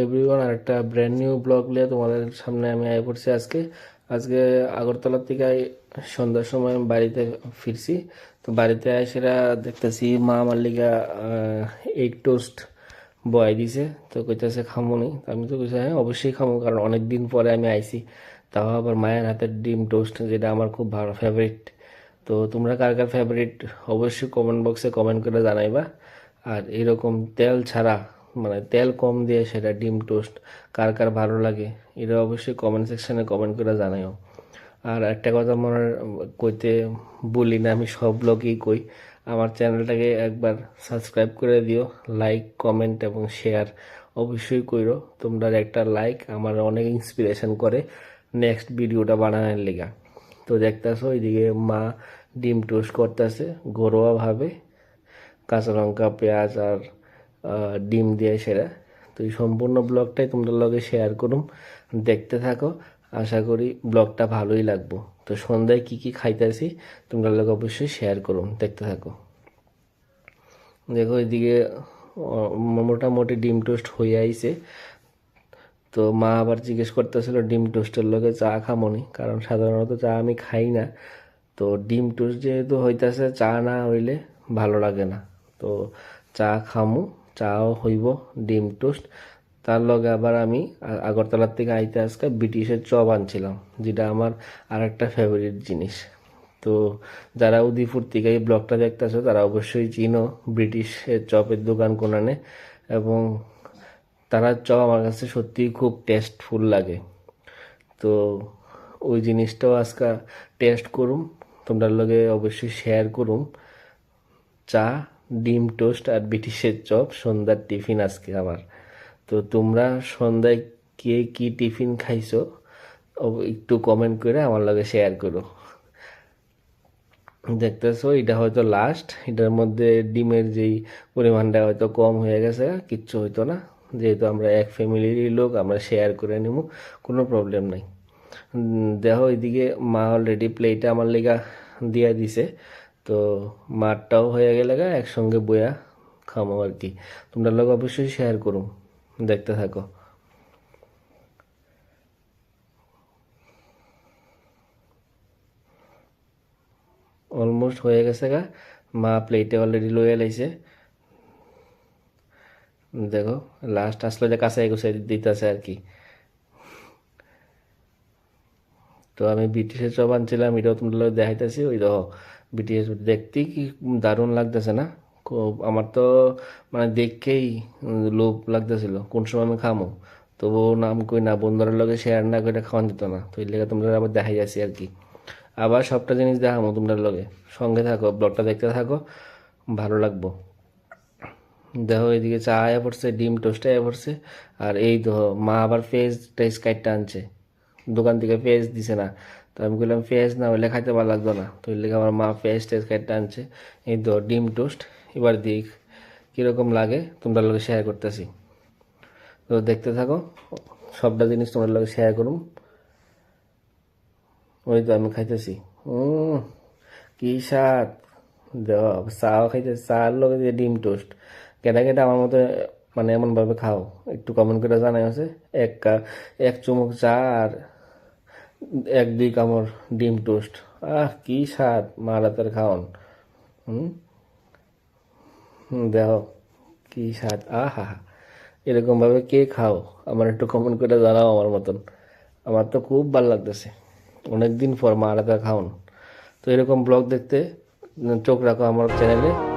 Everyone আর একটা brand new blog নিয়ে তোমাদের সামনে আমি আয় পড়ছি আজকে। আজকে আগরতলার থেকে সন্ধ্যার সময় বাড়িতে ফিরছি। তো বাড়িতে সেটা দেখতেছি মা আমার লিগা এগ টোস্ট বয় দিছে। তো কইতাছে খামো নি। আমি তো কইছি হ্যাঁ অবশ্যই খামো, কারণ অনেক দিন পরে আমি আইছি। তাও আবার মায়ের হাতের ডিম টোস্ট যেটা আমার খুব ভালো ফেভারিট তো তোমরা কার কার ফেভারিট অবশ্যই কমেন্ট বক্সে কমেন্ট করে জানাইবা। আর এরকম তেল ছাড়া মানে তেল কম দিয়ে সেটা ডিম টোস্ট, কার কার ভালো লাগে, এটা অবশ্যই কমেন্ট সেকশানে কমেন্ট করে জানাইও আর একটা কথা মনে কইতে বলি না, আমি সব ব্লগেই কই। আমার চ্যানেলটাকে একবার সাবস্ক্রাইব করে দিও লাইক কমেন্ট এবং শেয়ার অবশ্যই কইরো। তোমরা একটা লাইক আমার অনেক ইন্সপিরেশন করে নেক্সট ভিডিওটা বানানোর লেগা। তো দেখতেছো ওইদিকে মা ডিম টোস্ট করতেছে, ঘরোয়াভাবে, কাঁচা লঙ্কা, পেঁয়াজ আর ডিম দিয়ে সেরা। তো এই সম্পূর্ণ ব্লগটাই তোমরা লগে শেয়ার করুম দেখতে থাকো। আশা করি ব্লগটা ভালোই লাগবো। তো সন্ধ্যায় কি কি খাইতেছি তোমরা লগে অবশ্যই শেয়ার করুম দেখতে থাকো। দেখো এদিকে মোটামুটি ডিম টোস্ট হয়ে আইছে। তো মা আবার জিজ্ঞেস করতেছিল ডিম টোস্টের লগে চা খামনি। কারণ সাধারণত চা আমি খাই না। তো ডিম টোস্ট যেহেতু হইতাছে, চা না হইলে ভালো লাগে না। তো চা খামু। চাও হইব, ডিম টোস্ট। তার লগে আবার আমি আগরতলার থেকে আইতে আজকে ব্রিটিশের চপ আনছিলাম, যেটা আমার আর একটা ফেভারিট জিনিস। তো যারা উদিপুর থেকে এই ব্লগটা দেখতেছো, তারা অবশ্যই চিনো ব্রিটিশের চপের দোকান কোনানে। এবং তারা চপ আমার কাছে সত্যিই খুব টেস্টফুল লাগে। তো ওই জিনিসটাও আজকে টেস্ট করুম তোমরা লগে অবশ্যই শেয়ার করুম। চা ডিম টোস্ট আর ব্রিটিশের চপ, সন্ধ্যার টিফিন আজকে আমার। তো তোমরা সন্ধ্যায় কে কি টিফিন খাইছো একটু কমেন্ট করে আমার লগে শেয়ার করো। দেখতেছো, এটা হয়তো লাস্ট এটার মধ্যে ডিমের যেই পরিমাণটা হয়তো কম হয়ে গেছে, কিচ্ছু হইতো না। যেহেতু আমরা এক ফ্যামিলিরই লোক, আমরা শেয়ার করে নিব কোনো প্রবলেম নাই। দেখো এদিকে মা অলরেডি প্লেটে আমার লেগা দিয়া দিছে। তো মারটাও হয়ে গেলে গা, একসঙ্গে বয়া খামো আর কি। তোমরা লোক অবশ্যই শেয়ার করুম দেখতে থাকো। অলমোস্ট হয়ে গেছে গা, মা প্লেটে অলরেডি লয়ে লাইছে। দেখো লাস্ট আসলে যে কাছে এগুছে দিতেছে আর কি। তো আমি ব্রিটিশের চপ আনছিলাম, এটাও তোমাদের দেখাইতেছি, ওই দেখো। ব্রিটিশ দেখতেই কি দারুণ লাগতেছে না? খুব, আমার তো মানে দেখেই লোভ লাগতেছিল। কোন সময় আমি খামো? তবুও নাম কই না, বন্ধুদের লগে শেয়ার না করে খাওয়ান যেত না। তো এই লেগে তোমরা আবার দেখাই যাচ্ছি আর কি। আবার সবটা জিনিস দেখামো তোমরা লগে। সঙ্গে থাকো ব্লগটা দেখতে থাকো, ভালো লাগবো। দেখো এদিকে চা আয়া পড়ছে, ডিম টোস্ট আয়া পড়ছে, আর এই দেখো, মা আবার ফেস টেস্ট কাইটটা আনছে। দোকান থেকে ফেস দিছে না। তো আমি বললাম ফেস না হলে খাইতে ভালো লাগতো না। তো লেগে আমার মা ফেস টেস্ট কাইটটা আনছে। এই তো ডিম টোস্ট। এবার দিক কীরকম লাগে তোমরা লোকে শেয়ার করতেছি। তো দেখতে থাকো সবটা জিনিস তোমার লোকে শেয়ার করুম। ওই তো আমি খাইতেছি। উম, কি স্বাদ। দেওয়া চাও খাইতে চার লগে দিয়ে ডিম টোস্ট। কেটা কেটা আমার মতো মানে এমনভাবে খাও। একটু কমেন্ট করে জানাই আছে এক এক চুমুক চা আর এক দুই কামড়, ডিম টোস্ট। আহ, কি স্বাদ, মা খাওন। হুম? দেখো, কি স্বাদ। আহা এরকম ভাবে কে খাও? আমার একটু কমেন্ট করে জানাও আমার মতন। আমার তো খুব ভালো লাগতেছে। অনেকদিন পর মা রাতের খাওন। তো এরকম ব্লগ দেখতে, চোখ রাখো আমার চ্যানেলে